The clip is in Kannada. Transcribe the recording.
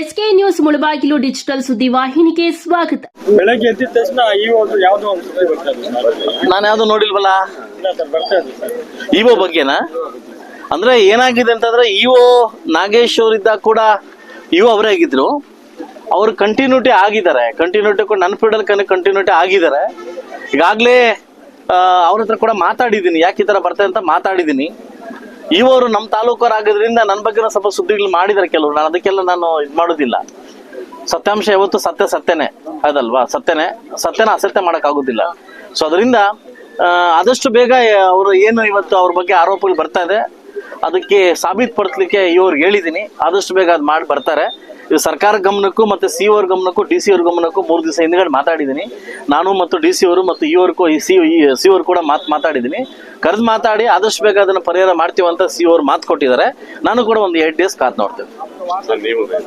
ಎಸ್ಕೆ ನ್ಯೂಸ್ ಮುಳಬಾಗಿಲು ಡಿಜಿಟಲ್ ಸುದ್ದಿ ವಾಹಿನಿಗೆ ಸ್ವಾಗತ. ಬೆಳಗ್ಗೆ ಎದ್ದಿದ ತಕ್ಷಣ ಈ ಒಂದು ಯಾವ್ದೋ ಒಂದು ಸುದ್ದಿ ಬರ್ತಾ ಇದೆ ನಾನು ಯಾವ್ದು ನೋಡಿಲ್ವಲ್ಲ? ಇಲ್ಲ ಸರ್ ಬರ್ತಾ ಇದೆ ಸರ್. ಇಒ ಬಗ್ಗೆನಾ? ಅಂದ್ರೆ ಏನಾಗಿದೆ ಅಂತಂದ್ರೆ ಇಒ ನಾಗೇಶ್ ಅವರಿದ್ದಾಗ ಕೂಡ ಇಒ ಅವರೇ ಆಗಿದ್ರು. ಅವರು ಕಂಟಿನ್ಯೂಟಿ ಆಗಿದ್ದಾರೆ. ಕಂಟಿನ್ಯೂಟಿ ಕೂಡ ನನ್ನ ಫೀಲ್ಡಲ್ಲಿ ಅಲ್ಲಿ ಕಂಟಿನ್ಯೂಟಿ ಆಗಿದ್ದಾರೆ. ಈಗಾಗಲೇ ಅವ್ರ ಹತ್ರ ಕೂಡ ಮಾತಾಡಿದ್ದೀನಿ. ಯಾಕೆ ಈ ಥರ ಬರ್ತದೆ ಅಂತ ಮಾತಾಡಿದ್ದೀನಿ. ಇವರು ನಮ್ಮ ತಾಲೂಕವ್ರು ಆಗೋದ್ರಿಂದ ನನ್ನ ಬಗ್ಗೆ ಸ್ವಲ್ಪ ಸುದ್ದಿಗಳು ಮಾಡಿದ್ದಾರೆ ಕೆಲವರು. ನಾನು ಅದಕ್ಕೆಲ್ಲ ನಾನು ಇದು ಮಾಡೋದಿಲ್ಲ. ಸತ್ಯಾಂಶ ಯಾವತ್ತು ಸತ್ಯ ಸತ್ಯನೇ. ಅದಲ್ವಾ ಸತ್ಯನೇ. ಸತ್ಯನ ಅಸತ್ಯ ಮಾಡೋಕ್ಕಾಗೋದಿಲ್ಲ. ಸೊ ಅದರಿಂದ ಆದಷ್ಟು ಬೇಗ ಅವರು ಏನು ಇವತ್ತು ಅವ್ರ ಬಗ್ಗೆ ಆರೋಪಗಳು ಬರ್ತಾ ಇದೆ. ಅದಕ್ಕೆ ಸಾಬೀತುಪಡಿಸ್ಲಿಕ್ಕೆ ಇವ್ರಿಗೆ ಹೇಳಿದ್ದೀನಿ ಆದಷ್ಟು ಬೇಗ ಅದು ಮಾಡಿ ಬರ್ತಾರೆ. ಇದು ಸರ್ಕಾರ ಗಮನಕ್ಕೂ ಮತ್ತೆ ಸಿ ಅವ್ರ ಗಮನಕ್ಕೂ, ಡಿ ಸಿ ಅವ್ರ ಗಮನಕ್ಕೂ ಮೂರು ದಿವಸ ಹಿಂದ್ಗಡೆ ಮಾತಾಡಿದ್ದೀನಿ ನಾನು ಮತ್ತು ಡಿ ಸಿ ಅವರು ಮತ್ತು ಇ ಅವ್ರಿಗೂ ಈ ಸಿ ಸಿ ಅವ್ರು ಕೂಡ ಮಾತು ಮಾತಾಡಿದ್ದೀನಿ ಕರೆದು ಮಾತಾಡಿ, ಆದಷ್ಟು ಬೇಗ ಅದನ್ನು ಪರಿಹಾರ ಮಾಡ್ತೀವಂತ ಸಿ ಅವ್ರು ಮಾತು ಕೊಟ್ಟಿದ್ದಾರೆ. ನಾನು ಕೂಡ ಒಂದು ಏಟ್ ಡೇಸ್ ಕಾತ್ ನೋಡ್ತೇವೆ